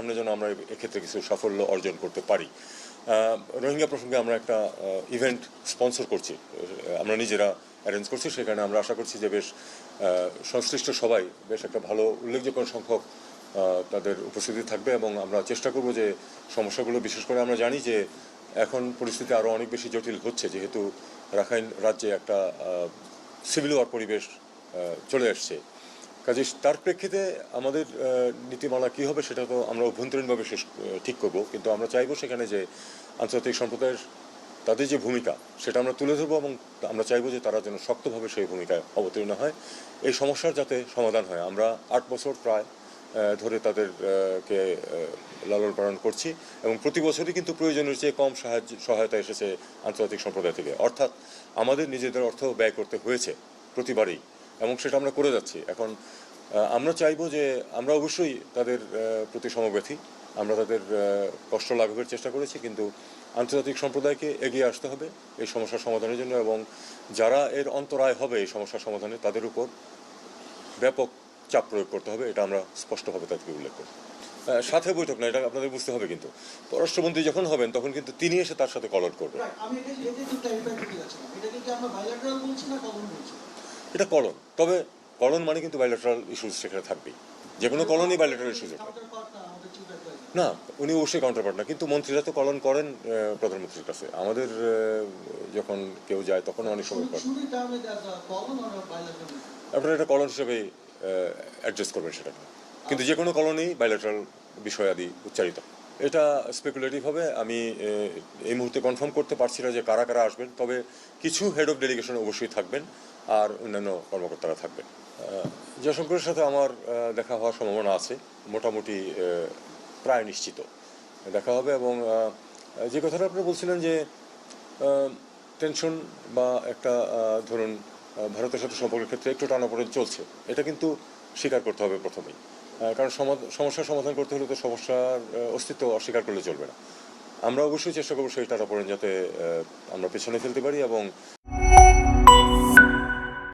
সামনে যেন আমরা এক্ষেত্রে কিছু সাফল্য অর্জন করতে পারি। রোহিঙ্গা প্রসঙ্গে আমরা একটা ইভেন্ট স্পন্সর করছি। আমরা নিজেরা অ্যারেঞ্জ করছি, সেখানে আমরা আশা করছি যে বেশ সংশ্লিষ্ট সবাই বেশ একটা ভালো উল্লেখযোগ্য সংখ্যক তাদের উপস্থিতি থাকবে এবং আমরা চেষ্টা করব যে সমস্যাগুলো বিশেষ করে আমরা জানি যে এখন পরিস্থিতি আরও অনেক বেশি জটিল হচ্ছে, যেহেতু রাখাইন রাজ্যে একটা সিভিল ওয়ার পরিবেশ চলে আসছে। কাজে তার প্রেক্ষিতে আমাদের নীতিমালা কী হবে সেটা তো আমরা অভ্যন্তরীণভাবে শেষ ঠিক করব। কিন্তু আমরা চাইব সেখানে যে আন্তর্জাতিক সম্প্রদায়ের তাদের যে ভূমিকা, সেটা আমরা তুলে ধরবো এবং আমরা চাইব যে তারা যেন শক্তভাবে সেই ভূমিকায় অবতীর্ণ হয়। এই সমস্যার যাতে সমাধান হয়, আমরা আট বছর প্রায় ধরে তাদেরকে লালন পালন করছি এবং প্রতি বছরই কিন্তু প্রয়োজনের চেয়ে কম সাহায্য, সহায়তা এসেছে আন্তর্জাতিক সম্প্রদায় থেকে। অর্থাৎ আমাদের নিজেদের অর্থ ব্যয় করতে হয়েছে প্রতিবারই। এবং সেটা আমরা করে যাচ্ছি। এখন আমরা চাইব যে আমরা অবশ্যই তাদের প্রতি সমব্যথী, আমরা তাদের কষ্ট লাঘবের চেষ্টা করেছি, কিন্তু আন্তর্জাতিক সম্প্রদায়কে এগিয়ে আসতে হবে এই সমস্যার সমাধানের জন্য এবং যারা এর অন্তরায় হবে এই সমস্যার সমাধানে তাদের উপর ব্যাপক চাপ প্রয়োগ করতে হবে, এটা আমরা স্পষ্টভাবে তাদেরকে উল্লেখ করি। সাথে বৈঠক না, এটা আপনাদের বুঝতে হবে কিন্তু। পররাষ্ট্রমন্ত্রী যখন হবেন, তখন কিন্তু তিনি এসে তার সাথে কলট করবেন। এটা এটা একটু ক্লারিফাই করতে যাচ্ছিলাম এটাকে কি আমরা বায়োলেটারাল বলছি না কমন বলছি এটা কলন তবে করণ মানে কিন্তু বাইলেটারাল ইস্যুস সেখানে থাকবেই যে কোনো কলনই ইস্যুজ কাউন্টারপার্ট না উনি অবশ্যই কাউন্টারপার্ট না কিন্তু মন্ত্রীরা তো কলন করেন প্রধানমন্ত্রীর কাছে। আমাদের যখন কেউ যায় তখন অনেক সময় করেন বায়োলেটারাল আপনারা এটা কলন হিসেবে অ্যাডজাস্ট করবেন সেটাকে কিন্তু যে কোনো কলনেই বাইলেটারাল বিষয়াদি উচ্চারিত। এটা স্পেকুলেটিভ হবে। আমি এই মুহূর্তে কনফার্ম করতে পারছি না যে কারা কারা আসবেন, তবে কিছু হেড অফ ডেলিগেশন অবশ্যই থাকবেন আর অন্যান্য কর্মকর্তারা থাকবেন। জয়শঙ্করের সাথে আমার দেখা হওয়ার সম্ভাবনা আছে, মোটামুটি প্রায় নিশ্চিত। দেখা হবে এবং যে কথাটা আপনি বলছিলেন যে টেনশন বা একটা ধরুন ভারতের সাথে সম্পর্কের ক্ষেত্রে একটু টানাপোড়েন চলছে, এটা কিন্তু স্বীকার করতে হবে প্রথমেই। কারণ সমা- সমস্যার সমাধান করতে হলে তো সমস্যার অস্তিত্ব অস্বীকার করলে চলবে না। আমরা অবশ্যই চেষ্টা করব সেই টানাপোড়েন যাতে আমরা পেছনে ফেলতে পারি এবং